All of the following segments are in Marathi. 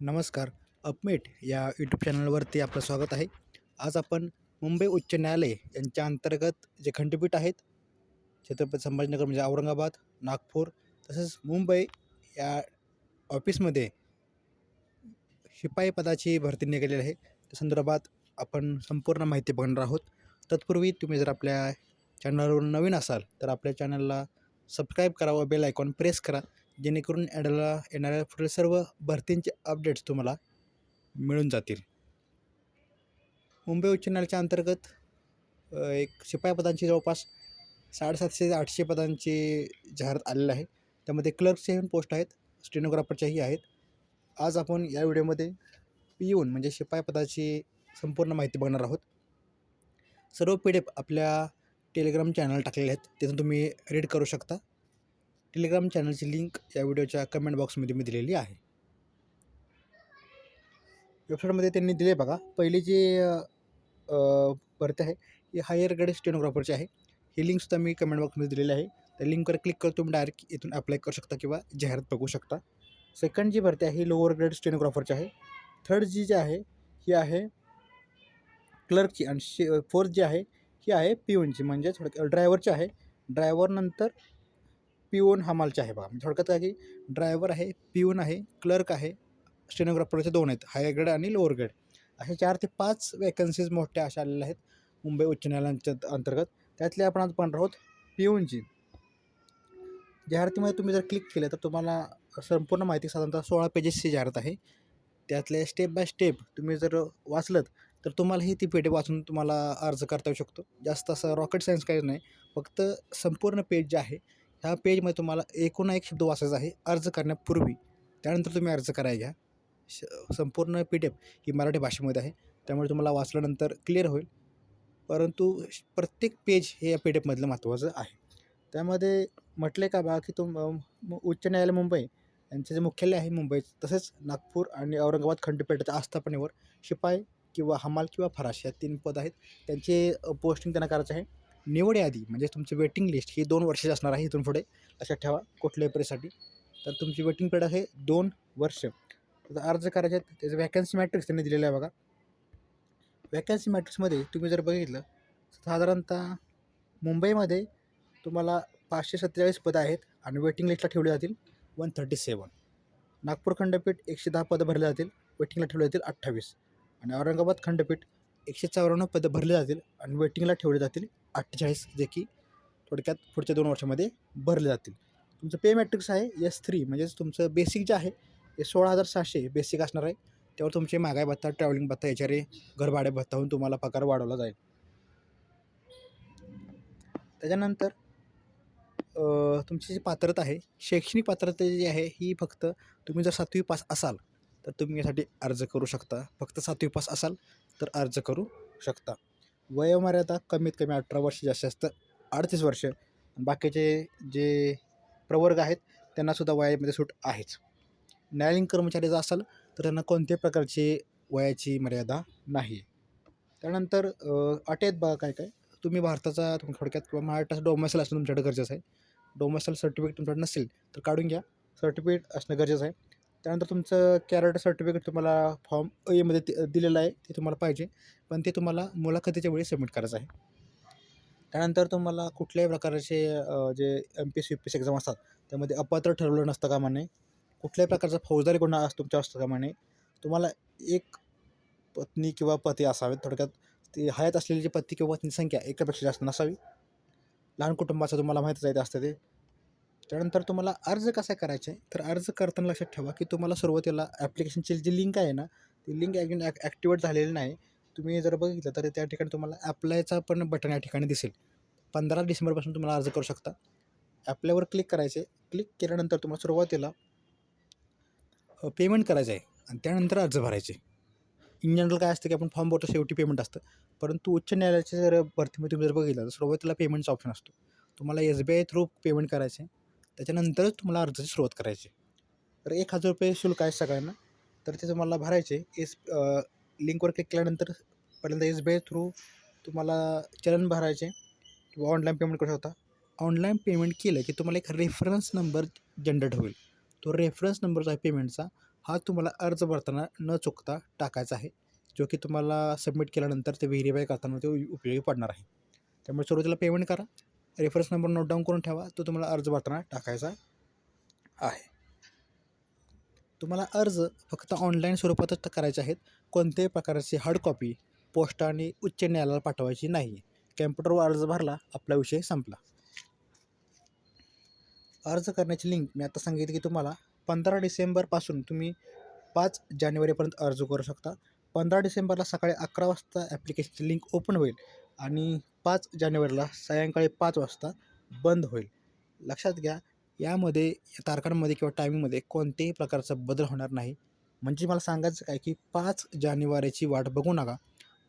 नमस्कार. अपमेट या यूट्यूब चॅनलवरती आपलं स्वागत आहे. आज आपण मुंबई उच्च न्यायालय यांच्या अंतर्गत जे खंडपीठ आहेत छत्रपती संभाजीनगर म्हणजे औरंगाबाद नागपूर तसंच मुंबई या ऑफिसमध्ये शिपाई पदाची भरती निघालेली आहे. त्या संदर्भात आपण संपूर्ण माहिती बघणार आहोत. तत्पूर्वी तुम्ही जर आपल्या चॅनलवर नवीन असाल तर आपल्या चॅनलला सबस्क्राईब करा व बेल आयकॉन प्रेस करा. जेणेकरून ॲडला येणाऱ्या पुढील सर्व भरतींचे अपडेट्स तुम्हाला मिळून जातील. मुंबई उच्च न्यायालयाच्या अंतर्गत एक शिपाई पदांची जवळपास साडेसातशे ते आठशे पदांची जाहिरात आलेली आहे. त्यामध्ये क्लर्कचे पण पोस्ट आहेत स्टेनोग्राफरच्याही आहेत. आज आपण या व्हिडिओमध्ये पिऊन म्हणजे शिपाई पदाची संपूर्ण माहिती बघणार आहोत. सर्व पी डी एफ आपल्या टेलिग्राम चॅनल टाकलेले आहेत तिथून तुम्ही रीड करू शकता. टेलिग्राम चॅनलची लिंक या व्हिडिओच्या कमेंट बॉक्समध्ये मी दिलेली आहे. वेबसाईटमध्ये त्यांनी दिले बघा. पहिली जी भरती आहे ही हायर ग्रेड स्टेनोग्राफरची आहे ही लिंकसुद्धा मी कमेंट बॉक्समध्ये दिलेली आहे. त्या लिंकवर क्लिक करून तुम्ही डायरेक्ट इथून अप्लाय करू शकता किंवा जाहिरात बघू शकता. सेकंड जी भरती आहे ही लोअर ग्रेड स्टेनोग्राफरची आहे थर्ड जी जी आहे ही आहे क्लर्कची आणि शे फोर्थ जी आहे ही आहे पिऊनची म्हणजे थोडं ड्रायव्हरची आहे. ड्रायव्हरनंतर पिओन हमालचे आहे बघा. म्हणजे थोडक्यात काय की ड्रायव्हर आहे पिऊन आहे क्लर्क आहे स्टेनोग्राफरचे दोन आहेत हायर ग्रेड आणि लोअर ग्रेड असे चार ते पाच वॅकन्सीज मोठ्या अशा आलेल्या आहेत मुंबई उच्च न्यायालयाच्या अंतर्गत. त्यातले आपण आज पाहणार आहोत पिओनची जाहिरातीमध्ये तुम्ही जर क्लिक केलं तर तुम्हाला संपूर्ण माहिती साधारणतः सोळा पेजेसची जाहिरात आहे. त्यातल्या स्टेप बाय स्टेप तुम्ही जर वाचलं तर तुम्हालाही ती पेटी वाचून तुम्हाला अर्ज करता येऊ शकतो. जास्त असं रॉकेट सायन्स काही नाही. फक्त संपूर्ण पेज जे आहे ह्या पेजमध्ये तुम्हाला एकूण एक शब्द वाचायचा आहे अर्ज करण्यापूर्वी. त्यानंतर तुम्ही अर्ज करायला घ्या. श संपूर्ण पी डी एफ ही मराठी भाषेमध्ये आहे. त्यामुळे तुम्हाला वाचल्यानंतर क्लिअर होईल. परंतु श- प्रत्येक पेज हे या पी डी एफमधलं महत्त्वाचं आहे. त्यामध्ये म्हटले का बा की तुम उच्च न्यायालय मुंबई यांचं जे मुख्यालय आहे मुंबई तसेच नागपूर आणि औरंगाबाद खंडपीठाच्या आस्थापनेवर शिपाई किंवा हमाल किंवा फराश या तीन पद आहेत. त्यांचे पोस्टिंग त्यांना करायचं आहे. निवड म्हणजे तुमची वेटिंग लिस्ट ही दोन वर्षाची असणार आहे इथून पुढे लक्षात ठेवा कुठल्याही परीक्षेसाठी तर तुमची वेटिंग पिरियड आहे दोन वर्ष. तर अर्ज करायचे आहेत त्याचं वॅकन्सी मॅट्रिक्स त्यांनी दिलेलं आहे बघा. वॅकन्सी मॅट्रिक्समध्ये तुम्ही जर बघितलं साधारणतः मुंबईमध्ये तुम्हाला पाचशे सत्तेचाळीस पदं आहेत आणि वेटिंग लिस्टला ठेवली जातील वन थर्टी सेवन नागपूर खंडपीठ एकशे दहा पदं भरली जातील वेटिंगला ठेवली जातील अठ्ठावीस. आणि औरंगाबाद खंडपीठ एकशे चौऱ्याण्णव पदं भरली जातील आणि वेटिंगला ठेवले जातील अठ्ठेचाळीस जे की थोडक्यात पुढच्या दोन वर्षामध्ये भरले जातील. तुमचं पे मॅट्रिक्स आहे एस थ्री म्हणजेच तुमचं बेसिक जे आहे हे सोळा हजार सहाशे बेसिक असणार आहे. त्यावर तुमचे महागाई भत्ता ट्रॅव्हलिंग भत्ता याच्यावर घरभाडे भत्ता होऊन तुम्हाला पगार वाढवला जाईल. त्याच्यानंतर तुमची जी पात्रता आहे शैक्षणिक पात्रता जी आहे ही फक्त तुम्ही जर सातवी पास असाल तर तुम्ही यासाठी अर्ज करू शकता. फक्त सातवी पास असाल तर अर्ज करू शकता. वयोमर्यादा कमीत कमी अठरा वर्ष जास्तीत जास्त अडतीस वर्ष. बाकीचे जे प्रवर्ग आहेत त्यांनासुद्धा वयामध्ये सूट आहेच. न्यायालयीन कर्मचारी जर असाल तर त्यांना कोणत्याही प्रकारची वयाची मर्यादा नाही. त्यानंतर अ, आहेत बघा काय काय. तुम्ही भारताचा थोडक्यात किंवा महाराष्ट्राचा डोमेसल असणं तुमच्याकडे गरजेचं आहे. डोमेसल सर्टिफिकेट तुमच्याकडे नसेल तर काढून घ्या. सर्टिफिकेट असणं गरजेचं आहे. त्यानंतर तुमचं कॅरेट सर्टिफिकेट तुम्हाला फॉर्म एमध्ये दि- दिलेलं आहे ते तुम्हाला पाहिजे. पण ते तुम्हाला मुलाखतीच्या वेळी सबमिट करायचं आहे. त्यानंतर तुम्हाला कुठल्याही प्रकारचे जे M P C U P C exam असतात त्यामध्ये अपात्र ठरवलं नसतं कामा नये कुठल्याही प्रकारचा फौजदारी गुन्हा असतो तुमच्या असतं कामा नये तुम्हाला एक पत्नी किंवा पती असावेत थोडक्यात ती हयात असलेली जी पत्नी किंवा पत्नी संख्या एकापेक्षा जास्त नसावी. लहान कुटुंबाचं तुम्हाला माहीतच आहे ते असतं ते. त्यानंतर तुम्हाला अर्ज कसा करायचा आहे? तर अर्ज करताना लक्षात ठेवा की तुम्हाला सुरुवातीला ॲप्लिकेशनची जी लिंक आहे ना ती लिंक अजून ॲक ॲक्टिवेट झालेली नाही. तुम्ही जर बघितलं तर त्या ठिकाणी तुम्हाला ॲप्लायचा पण बटन या ठिकाणी दिसेल. पंधरा डिसेंबरपासून तुम्हाला अर्ज करू शकता. ॲप्लायवर क्लिक करायचे. क्लिक केल्यानंतर तुम्हाला सुरुवातीला पेमेंट करायचं आहे. आणि त्यानंतर अर्ज भरायचे. इन जनरल काय असतं की आपण फॉर्म भरतो शेवटी पेमेंट असतं. परंतु उच्च न्यायालयाच्या जर भरतीमध्ये तुम्ही जर बघितलं तर सुरुवातीला पेमेंटचा ऑप्शन असतो. तुम्हाला S B I through payment करायचे त्याच्यानंतरच तुम्हाला अर्जाची सुरुवात करायची. तर एक हजार रुपये शुल्क आहे सगळ्यांना. तर ते तुम्हाला भरायचे. एस लिंकवर क्लिक केल्यानंतर पहिल्यांदा एस बी आय थ्रू तुम्हाला चलन भरायचे. किंवा ऑनलाईन पेमेंट करू शकता. ऑनलाईन पेमेंट केलं की तुम्हाला एक रेफरन्स नंबर जनरेट होईल. तो रेफरन्स नंबर जो आहे पेमेंटचा हा तुम्हाला अर्ज भरताना न चुकता टाकायचा आहे. जो की तुम्हाला सबमिट केल्यानंतर ते व्हेरीफाय करताना ते उपयोगी पडणार आहे. त्यामुळे सुरुवातीला पेमेंट करा. रेफरन्स नंबर नोट डाऊन करून ठेवा. तो तुम्हाला अर्ज भरताना टाकायचा आहे. तुम्हाला अर्ज फक्त ऑनलाईन स्वरूपातच करायचे आहेत. कोणत्याही प्रकारची हार्ड कॉपी पोस्टाने उच्च न्यायालयाला पाठवायची नाही. कॅम्प्युटरवर अर्ज भरला आपला विषय संपला. अर्ज करण्याची लिंक मी आता सांगितली की तुम्हाला पंधरा डिसेंबरपासून तुम्ही पाच जानेवारीपर्यंत अर्ज करू शकता. पंधरा डिसेंबरला सकाळी अकरा वाजता ॲप्लिकेशनची लिंक ओपन होईल. आणि पाच जानेवारीला सायंकाळी पाच वाजता बंद होईल. लक्षात घ्या यामध्ये या तारखांमध्ये किंवा टायमिंगमध्ये कोणत्याही प्रकारचा बदल होणार नाही. म्हणजे मला सांगायचं काय की पाच जानेवारीची वाट बघू नका.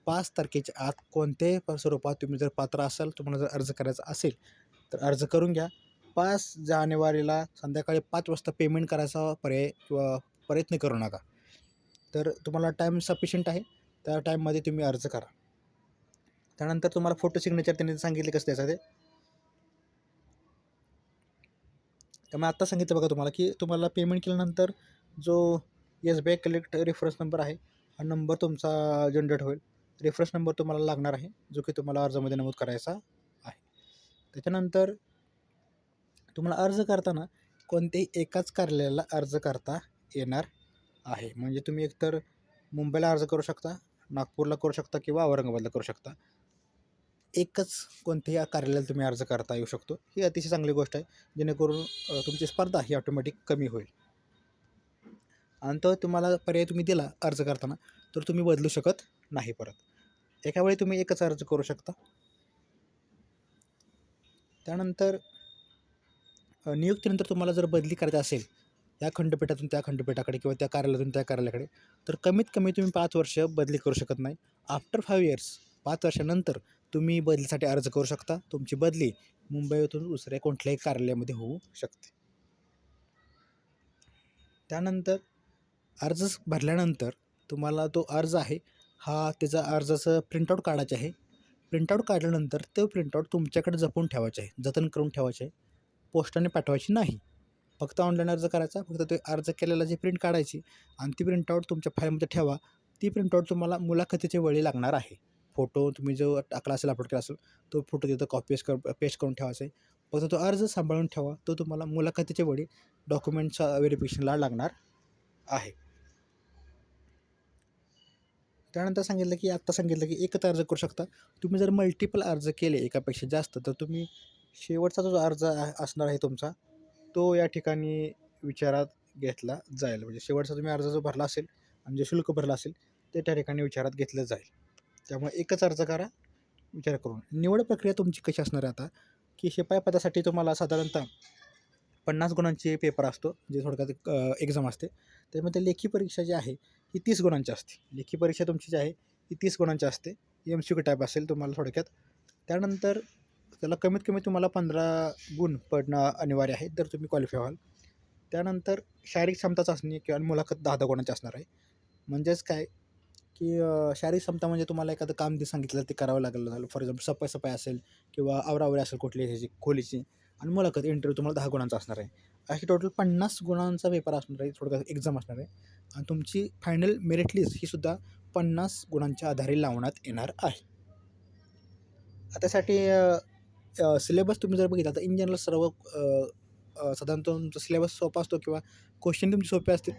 पाच तारखेच्या आत कोणत्याही स्वरूपात तुम्ही जर पात्र असाल तुम्हाला जर अर्ज करायचा असेल तर अर्ज करून घ्या. पाच जानेवारीला संध्याकाळी पाच वाजता पेमेंट करायचा पर्याय किंवा प्रयत्न करू नका. तर तुम्हाला टाईम सफिशियंट आहे. त्या टाईममध्ये तुम्ही अर्ज करा. त्यानंतर तुम्हाला फोटो सिग्नेचर त्यांनी सांगितले कसं त्याचं ते. त्यामुळे आत्ता सांगितलं बघा तुम्हाला की तुम्हाला पेमेंट केल्यानंतर जो S B I collect reference number आहे हा नंबर तुमचा जनरेट होईल. रेफरन्स नंबर तुम्हाला लागणार आहे जो की तुम्हाला अर्जामध्ये नमूद करायचा आहे. त्याच्यानंतर तुम्हाला अर्ज करताना कोणत्याही एकाच कार्यालयाला अर्ज करता येणार आहे. म्हणजे तुम्ही एकतर मुंबईला अर्ज करू शकता नागपूरला करू शकता किंवा औरंगाबादला करू शकता. एकच कोणत्याही कार्यालयाला तुम्ही अर्ज करता येऊ शकतो. ही अतिशय चांगली गोष्ट आहे जेणेकरून तुमची स्पर्धा ही ऑटोमॅटिक कमी होईल. आणि तो तुम्हाला पर्याय तुम्ही दिला अर्ज करताना तर तुम्ही बदलू शकत नाही परत. एका वेळी तुम्ही एकच अर्ज करू शकता. त्यानंतर नियुक्तीनंतर तुम्हाला जर बदली करायची असेल या खंडपीठातून त्या खंडपीठाकडे किंवा त्या कार्यालयातून त्या कार्यालयाकडे तर कमीत कमी तुम्ही पाच वर्ष बदली करू शकत नाही. आफ्टर फाईव्ह इयर्स पाच वर्षानंतर तुम्ही बदलीसाठी अर्ज करू शकता. तुमची बदली मुंबईतून दुसऱ्या कोणत्याही कार्यालयामध्ये होऊ शकते. त्यानंतर अर्ज भरल्यानंतर तुम्हाला तो अर्ज आहे हा त्याचा अर्जाचं प्रिंटआउट काढायचं आहे. प्रिंटआउट काढल्यानंतर तो प्रिंटआउट तुमच्याकडे जपून ठेवायचं आहे जतन करून ठेवायचे आहे. पोस्टाने पाठवायची नाही. फक्त ऑनलाईन अर्ज करायचा फक्त ते अर्ज केलेला जी प्रिंट काढायची आणि ती प्रिंटआउट तुमच्या फाईलमध्ये ठेवा. ती प्रिंटआउट तुम्हाला मुलाखतीच्या वेळी लागणार आहे. फोटो तुम्ही जो टाकला असेल अपलोड केला असेल तो फोटो तिथं कॉपी कर पेस्ट करून ठेवायचा आहे. फक्त तो अर्ज सांभाळून ठेवा. तो तुम्हाला मुलाखतीच्या वेळी डॉक्युमेंटच्या व्हेरिफिकेशनला लागणार आहे. त्यानंतर सांगितलं की आत्ता सांगितलं की एकच अर्ज करू शकता. तुम्ही जर मल्टिपल अर्ज केले एकापेक्षा जास्त तर तुम्ही शेवटचा जो अर्ज असणार आहे तुमचा तो या ठिकाणी विचारात घेतला जाईल. म्हणजे शेवटचा तुम्ही अर्ज जो भरला असेल आणि जे शुल्क भरला असेल ते त्या ठिकाणी विचारात घेतलं जाईल. त्यामुळे एकच अर्ज करा. विचार करून. निवड प्रक्रिया तुमची कशी असणार आहे आता? की शिपाई पदासाठी तुम्हाला साधारणतः पन्नास गुणांची पेपर असतो जे थोडक्यात एक्झाम असते. त्यामध्ये लेखी परीक्षा जी आहे ही तीस गुणांची असते. लेखी परीक्षा तुमची जी आहे ही तीस गुणांची असते. एम सी क्यू टाईप असेल तुम्हाला थोडक्यात. त्यानंतर त्याला कमीत कमी तुम्हाला पंधरा गुण पडणं अनिवार्य आहे जर तुम्ही क्वालिफाय व्हाल. त्यानंतर शारीरिक क्षमता चाचणी किंवा मुलाखत दहा दहा गुणांची असणार आहे. म्हणजेच काय? की शारीरिक क्षमता म्हणजे तुम्हाला एखादं काम ते सांगितलं ते करावं लागलं झालं. फॉर एक्झाम्पल सफाई सफाई असेल किंवा आवरावरी असेल कुठली ह्याची खोलीची आणि मुलाखत इंटरव्ह्यू तुम्हाला दहा गुणांचा असणार आहे. अशी टोटल पन्नास गुणांचा पेपर असणार आहे थोडक्यात एक्झाम असणार आहे. आणि तुमची फायनल मेरिट लिस्ट ही सुद्धा पन्नास गुणांच्या आधारे लावण्यात येणार आहे. त्यासाठी सिलेबस तुम्ही जर बघितला तर इन जनरल सर्व साधारणतः तुमचा सिलेबस सोपा असतो किंवा क्वेश्चन तुमचे सोपे असतील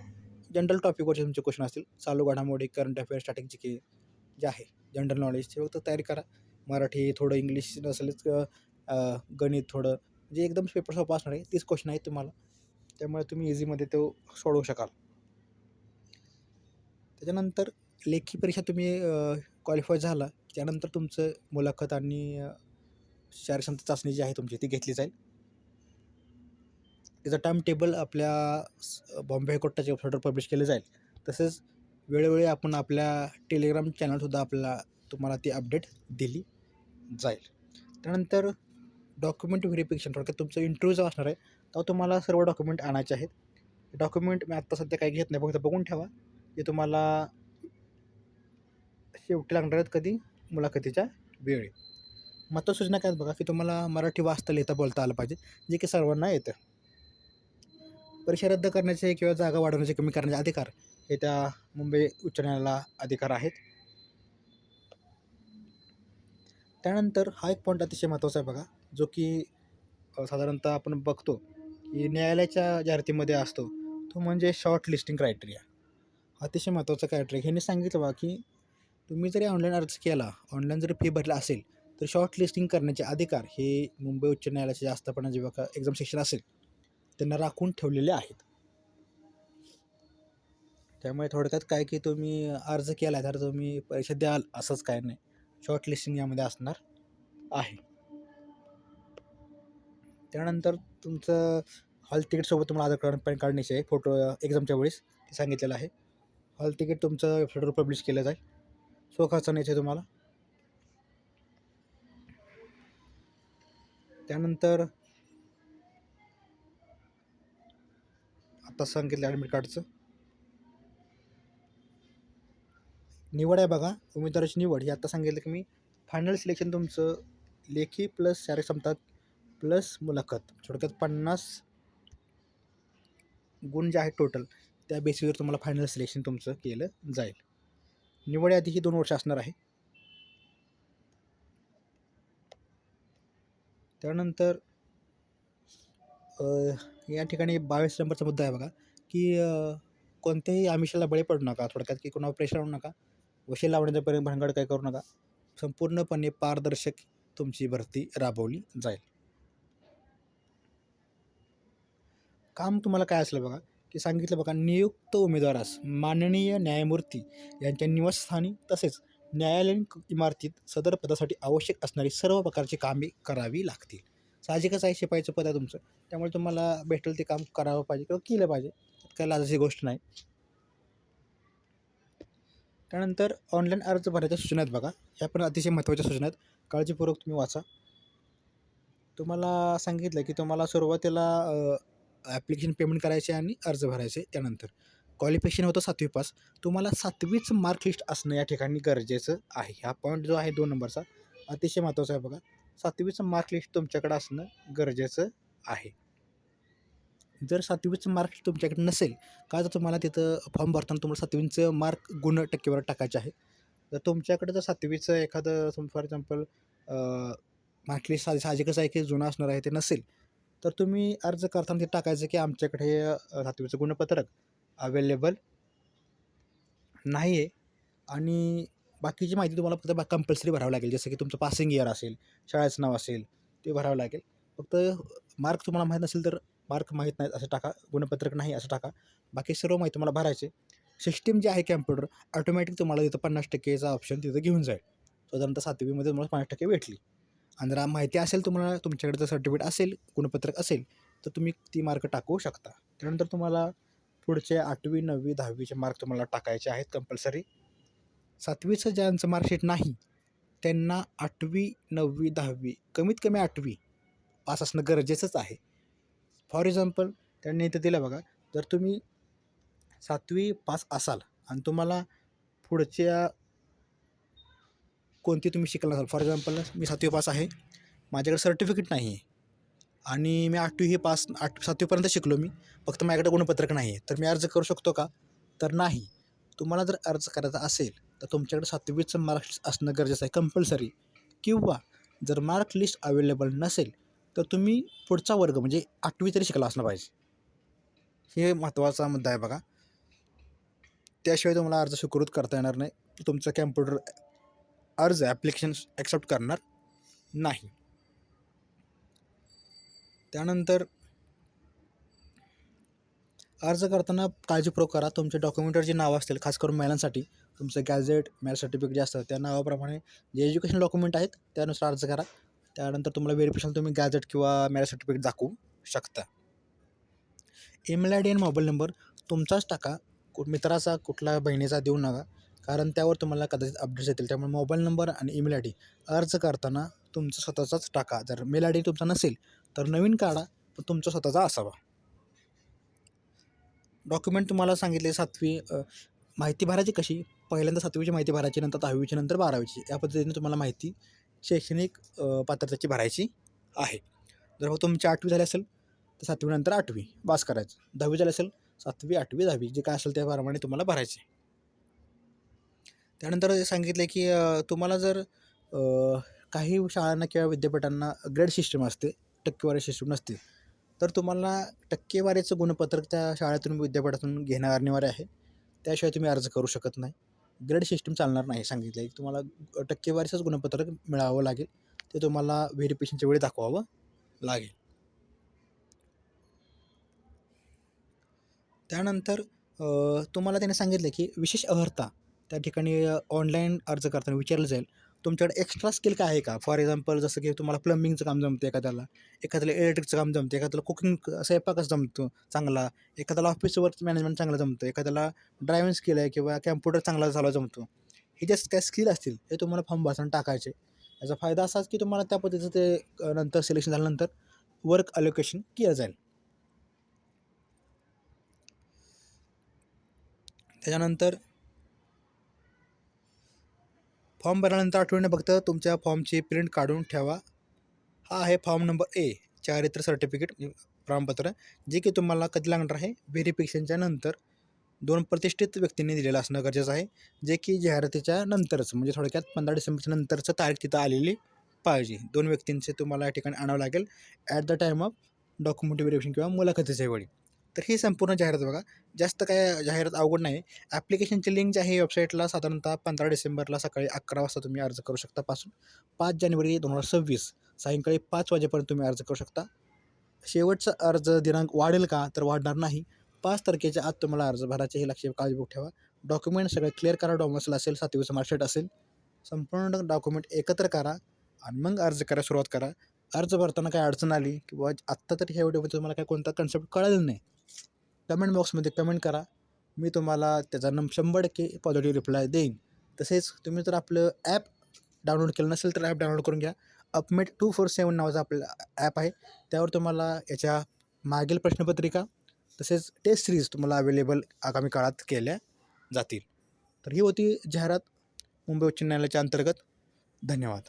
जनरल टॉपिकवरचे तुमचे क्वेश्चन असतील चालू घडामोडी current affair starting G K जे आहे जनरल नॉलेज ते फक्त तयारी करा. मराठी थोडं इंग्लिश नसेलच गणित थोडं जे एकदम पेपर सोपा असणार आहे तीच क्वेश्चन आहेत तुम्हाला. त्यामुळे तुम्ही इझीमध्ये तो सोडवू शकाल. त्याच्यानंतर लेखी परीक्षा तुम्ही क्वालिफाय झाला त्यानंतर तुमचं मुलाखत आणि अ, शारीरिक क्षमता चाचणी जी आहे तुमची ती घेतली जाईल. त्याचं टाईम टेबल आपल्या बॉम्बे हायकोर्टाच्या वेबसाईटवर पब्लिश केलं जाईल. तसेच वेळोवेळी आपण आपल्या टेलिग्राम चॅनलसुद्धा आपल्याला तुम्हाला ती अपडेट दिली जाईल. त्यानंतर डॉक्युमेंट व्हेरिफिकेशन थोडक्यात तुमचं इंटरव्ह्यू जो असणार आहे तेव्हा तुम्हाला सर्व डॉक्युमेंट आणायचे आहेत. डॉक्युमेंट मी आत्ता सध्या काही घेत नाही फक्त बघून ठेवा. ते तुम्हाला शेवटी लागणार आहेत कधी? मुलाखतीच्या वेळी. मतसूचना काय आहेत बघा की तुम्हाला मराठी वाचता लिहिता बोलता आलं पाहिजे जे की सर्वांना येतं. परीक्षा रद्द करण्याचे किंवा जागा वाढवण्याचे कमी करण्याचे अधिकार हे त्या मुंबई उच्च न्यायालयाला अधिकार आहेत. त्यानंतर हा एक पॉईंट अतिशय महत्त्वाचा आहे बघा जो की साधारणतः आपण बघतो की न्यायालयाच्या जाहिरातीमध्ये असतो तो म्हणजे शॉर्ट लिस्टिंग क्रायटेरिया अतिशय महत्त्वाचा क्रायटेरिया ह्यांनी सांगितलं बघा की तुम्ही जरी ऑनलाईन अर्ज केला ऑनलाईन जरी फी भरला असेल तर शॉर्ट लिस्टिंग करण्याचे अधिकार हे मुंबई उच्च न्यायालयाचे जास्तपणे जेव्हा एक्झाम सेक्शन असेल त्यांना राखून ठेवलेले आहेत. त्यामुळे थोडक्यात काय की तुम्ही अर्ज केला तर तुम्ही परीक्षा द्याल असंच काय नाही. शॉर्टलिस्टिंग यामध्ये असणार आहे. त्यानंतर तुमचं हॉल तिकीटसोबत तुम्हाला आधार कार्ड पॅन कार्ड आहे फोटो एक्झामच्या वेळेस ते सांगितलेलं आहे. हॉल तिकीट तुमचं वेबसाईटवर पब्लिश केलं जाईल. सो खर्च न्यायचं आहे तुम्हाला. त्यानंतर आता सांगितलं ॲडमिट कार्डचं निवड आहे बघा उमेदवाराची निवड. ही आता सांगितलं की मी फायनल सिलेक्शन तुमचं लेखी प्लस शारीरिक क्षमता प्लस मुलाखत. थोडक्यात पन्नास गुण जे आहेत टोटल त्या बेसिसवर तुम्हाला फायनल सिलेक्शन तुमचं केलं जाईल. निवड यादी ही दोन वर्ष असणार आहे. त्यानंतर या ठिकाणी बावीस नंबरचा मुद्दा आहे बघा की कोणत्याही आमिषाला बळी पडू नका थोडक्यात की कोणावर प्रेशर आणू नका. वशील लावण्याचा पर्यंत भानगड काय करू नका. संपूर्णपणे पारदर्शक तुमची भरती राबवली जाईल. काम तुम्हाला काय असलं बघा की सांगितलं बघा नियुक्त उमेदवारास माननीय न्यायमूर्ती यांच्या निवासस्थानी तसेच न्यायालयीन इमारतीत सदर पदासाठी आवश्यक असणारी सर्व प्रकारची कामे करावी लागतील. साहजिकच आहे शिपायचं पद आहे तुमचं. त्यामुळे तुम्हाला भेटेल ते काम करावं पाहिजे किंवा केलं पाहिजे. काय लाजाची गोष्ट नाही. त्यानंतर ऑनलाईन अर्ज भरायच्या सूचना आहेत बघा. ह्या पण अतिशय महत्त्वाच्या सूचना आहेत. काळजीपूर्वक तुम्ही वाचा. तुम्हाला सांगितलं की तुम्हाला सुरुवातीला ॲप्लिकेशन पेमेंट करायचे आणि अर्ज भरायचे त्यानंतर. क्वालिफिकेशन होतं सातवी पास. तुम्हाला सातवीच मार्क लिस्ट असणं या ठिकाणी गरजेचं आहे. हा पॉईंट जो आहे दोन नंबरचा अतिशय महत्त्वाचा आहे बघा. सातवीचं मार्क लिस्ट तुमच्याकडे असणं गरजेचं आहे. जर सातवीचं मार्क तुमच्याकडे नसेल का तर तुम्हाला तिथं फॉर्म भरताना तुम्हाला सातवीचं मार्क गुण टक्केवर टाकायचे आहे तर तुमच्याकडे जर सातवीचं एखादं फॉर एक्झाम्पल मार्क लिस्ट साहजिकच आहे की जुनं असणार आहे ते नसेल तर तुम्ही अर्ज करताना ते टाकायचं की आमच्याकडे हे सातवीचं गुणपत्रक अवेलेबल नाही आहे आणि बाकीची माहिती तुम्हाला फक्त बा कंपल्सरी भरावं लागेल. जसं की तुमचं पासिंग इयर असेल शाळेचं नाव असेल ते भरावं लागेल. फक्त मार्क तुम्हाला माहीत नसेल तर मार्क माहीत नाहीत असं टाका. गुणपत्रक नाही असं टाका. बाकी सर्व माहिती तुम्हाला भरायचे सिस्टीम जे आहे कॅम्प्युटर ऑटोमॅटिक तुम्हाला तिथं पन्नास टक्केचा ऑप्शन तिथं घेऊन जाईल. साधारणतः सातवीमध्ये तुम्हाला पन्नास टक्के भेटली. आणि जर माहिती असेल तुम्हाला तुमच्याकडे जर सर्टिफिकेट असेल गुणपत्रक असेल तर तुम्ही ती मार्क टाकू शकता. त्यानंतर तुम्हाला पुढचे आठवी नववी दहावीचे मार्क तुम्हाला टाकायचे आहेत कंपल्सरी सातवीचं ज्यांचं मार्कशीट नाही त्यांना आठवी नववी दहावी कमीत कमी आठवी पास असणं गरजेचंच आहे. फॉर एक्झाम्पल त्यांनी इथं दिलं बघा जर तुम्ही सातवी पास असाल आणि तुम्हाला पुढच्या कोणती तुम्ही शिकला असाल फॉर एक्झाम्पल मी सातवी पास आहे माझ्याकडे सर्टिफिकेट नाही आहे आणि मी आठवी हे पास आठ सातवीपर्यंत शिकलो मी फक्त माझ्याकडे गुणपत्रक नाही आहे तर मी अर्ज करू शकतो का? तर नाही. तुम्हाला जर अर्ज करायचा असेल तर तुमच्याकडे सातवीचं मार्क लिस्ट असणं गरजेचं आहे कंपल्सरी किंवा जर मार्क लिस्ट अवेलेबल नसेल तर तुम्ही पुढचा वर्ग म्हणजे आठवी तरी शिकला असणं पाहिजे. हे महत्त्वाचा मुद्दा आहे बघा. त्याशिवाय तुम्हाला अर्ज स्वीकृत करता येणार नाही. तुमचं कॅम्प्युटर अर्ज ॲप्लिकेशन ॲक्सेप्ट करणार नाही. त्यानंतर अर्ज करताना काळजीपूर्वक करा. तुमच्या डॉक्युमेंटवर जे नाव असतील खास करून महिलांसाठी तुमचं गॅझेट मॅरेज सर्टिफिकेट जे असतं त्या नावाप्रमाणे जे एज्युकेशन डॉक्युमेंट आहेत त्यानुसार अर्ज करा. त्यानंतर तुम्हाला व्हेरिफिकेशन तुम्ही गॅझेट किंवा मॅरेज सर्टिफिकेट दाखवू शकता. ईमेल आय डी आणि मोबाईल नंबर तुमचाच टाका. कुठ मित्राचा कुठला बहिणीचा देऊ नका. कारण त्यावर तुम्हाला कदाचित अपडेट्स येतील. त्यामुळे मोबाईल नंबर आणि ईमेल आय डी अर्ज करताना तुमचं स्वतःचाच टाका. जर मेल आय डी तुमचा नसेल तर नवीन काढा. पण तुमचा स्वतःचा असावा. डॉक्युमेंट तुम्हाला सांगितले सातवी माहिती भरायची कशी? पहिल्यांदा सातवीची माहिती भरायची नंतर दहावीची नंतर बारावीची. या पद्धतीने तुम्हाला माहिती शैक्षणिक पात्रतेची भरायची आहे. जर हो तुमची आठवी झाली असेल तर सातवीनंतर आठवी पास करायचं. दहावी झाली असेल सातवी आठवी दहावी जे काय असेल त्याप्रमाणे तुम्हाला भरायचे. त्यानंतर सांगितले की तुम्हाला जर काही शाळांना किंवा विद्यापीठांना ग्रेड सिस्टम असते टक्केवारी सिस्टम नसते तर तुम्हाला टक्केवारीचं गुणपत्रक त्या शाळेतून विद्यापीठातून घेणं अनिवार्य आहे. त्याशिवाय तुम्ही अर्ज करू शकत नाही. ग्रेड सिस्टीम चालणार नाही सांगितलं आहे तुम्हाला टक्केवारीचंच गुणपत्रक मिळावं लागेल. ते तुम्हाला व्हेरिफिकेशनच्या वेळी दाखवावं लागेल. त्यानंतर तुम्हाला त्याने सांगितलं की विशेष अर्हता त्या ठिकाणी ऑनलाईन अर्ज करताना विचारलं जाईल. तुमच्याकडे एक्स्ट्रा स्किल काय आहे का? फॉर एक्झाम्पल जसं की तुम्हाला प्लंबिंगचं काम जमतं एखाद्याला एखाद्याला इलेक्ट्रिकचं काम जमतं एखाद्याला कुकिंग स्वयंपाकच जमतो चांगला एखाद्याला ऑफिस वर्क मॅनेजमेंट चांगलं जमतं एखाद्याला ड्रायव्हिंग स्किल आहे किंवा कॅम्प्युटर चांगला चालवा जमतो. हे जे काय स्किल असतील हे तुम्हाला फॉर्म भाषण टाकायचे. याचा फायदा असाच की तुम्हाला त्या पद्धतीचं ते नंतर सिलेक्शन झाल्यानंतर वर्क अलोकेशन केलं जाईल. त्याच्यानंतर फॉर्म भरल्यानंतर आठवणीने फक्त तुमच्या फॉर्मची प्रिंट काढून ठेवा. हा आहे फॉर्म नंबर ए चारित्र सर्टिफिकेट प्रमाणपत्र जे की तुम्हाला कधी लागणार आहे? व्हेरिफिकेशनच्या नंतर. दोन प्रतिष्ठित व्यक्तींनी दिलेलं असणं गरजेचं आहे जे की जाहिरातीच्या नंतरच म्हणजे थोडक्यात पंधरा डिसेंबरच्या नंतरचं तारीख तिथं आलेली पाहिजे. दोन व्यक्तींचे तुम्हाला या ठिकाणी आणावं लागेल. At the time of document verification किंवा मुलाखतीच्या वेळी तर ही संपूर्ण जाहिरात बघा. जास्त काय जाहिरात अवघड नाही. ॲप्लिकेशनची लिंक जी आहे वेबसाईटला साधारणतः पंधरा डिसेंबरला सकाळी अकरा वाजता तुम्ही अर्ज करू शकता पासून. पाच जानेवारी दोन हजार सव्वीस सायंकाळी पाच वाजेपर्यंत तुम्ही अर्ज करू शकता. शेवटचा अर्ज दिनांक वाढेल का? तर वाढणार नाही. पाच तारखेच्या आत तुम्हाला अर्ज भरायचे हे लक्ष काळजीपूर्वक ठेवा. डॉक्युमेंट सगळे क्लिअर करा डॉमर्सल असेल सातवीचं मार्कशीट असेल. संपूर्ण डॉक्युमेंट एकत्र करा आणि मग अर्ज करायला सुरुवात करा. अर्ज भरताना काय अडचण आली किंवा आत्ता तरी ह्या व्हिडिओमध्ये तुम्हाला काय कोणता कन्सेप्ट कळालेला नाही. कमेंट बॉक्समध्ये कमेंट करा. मी तुम्हाला त्याचा नम शंभर टक्के पॉझिटिव्ह रिप्लाय देईन. तसेच तुम्ही जर आपलं ॲप डाउनलोड केलं नसेल तर ॲप डाउनलोड करून घ्या. अपमेट टू फोर सेवन नावाचं आपलं ॲप आहे. त्यावर तुम्हाला याच्या मागील प्रश्नपत्रिका तसेच टेस्ट सिरीज तुम्हाला अवेलेबल आगामी काळात केल्या जातील. तर ही होती जाहिरात मुंबई उच्च न्यायालयाच्या अंतर्गत. धन्यवाद.